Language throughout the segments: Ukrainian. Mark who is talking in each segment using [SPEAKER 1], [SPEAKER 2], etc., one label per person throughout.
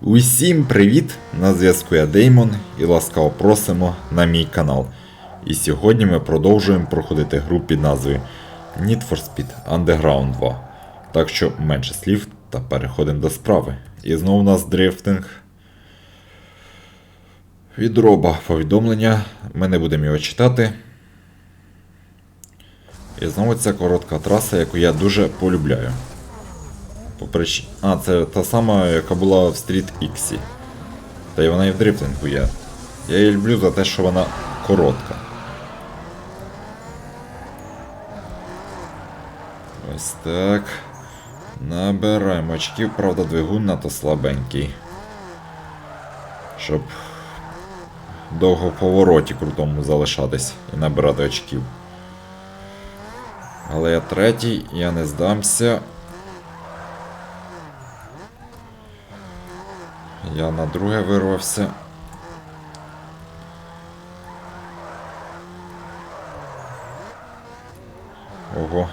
[SPEAKER 1] Усім привіт! На зв'язку я Деймон і ласкаво просимо на мій канал. І сьогодні ми продовжуємо проходити гру під назвою Need for Speed Underground 2. Так що менше слів та переходимо до справи. І знову у нас дрифтинг. Від роба повідомлення. Ми не будемо його читати. І знову ця коротка траса, яку я дуже полюбляю. По прич... А, це та сама, яка була в Street X. Та й вона і в дрифтингу є. Я її люблю за те, що вона коротка. Ось так. Набираємо очків, правда, двигун надто слабенький. Щоб довго в повороті крутому залишатись і набирати очків. Але я третій, я не здамся. Я на друге вирвався. Ого.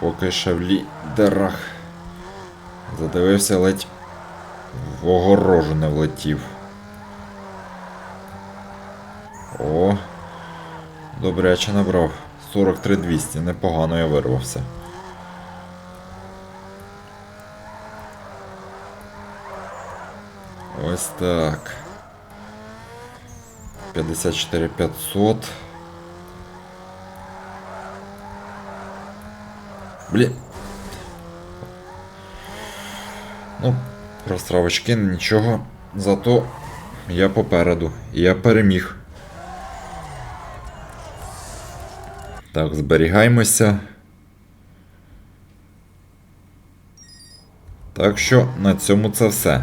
[SPEAKER 1] Поки ще в лідерах. Задивився, ледь в огорожу не влетів. О, добряче набрав. 43 200, непогано я вирвався. Ось так. 54 500. Блін. Ну, розтравочки, нічого. Зато я попереду. Я переміг. Так, зберігаємося. Так що на цьому це все.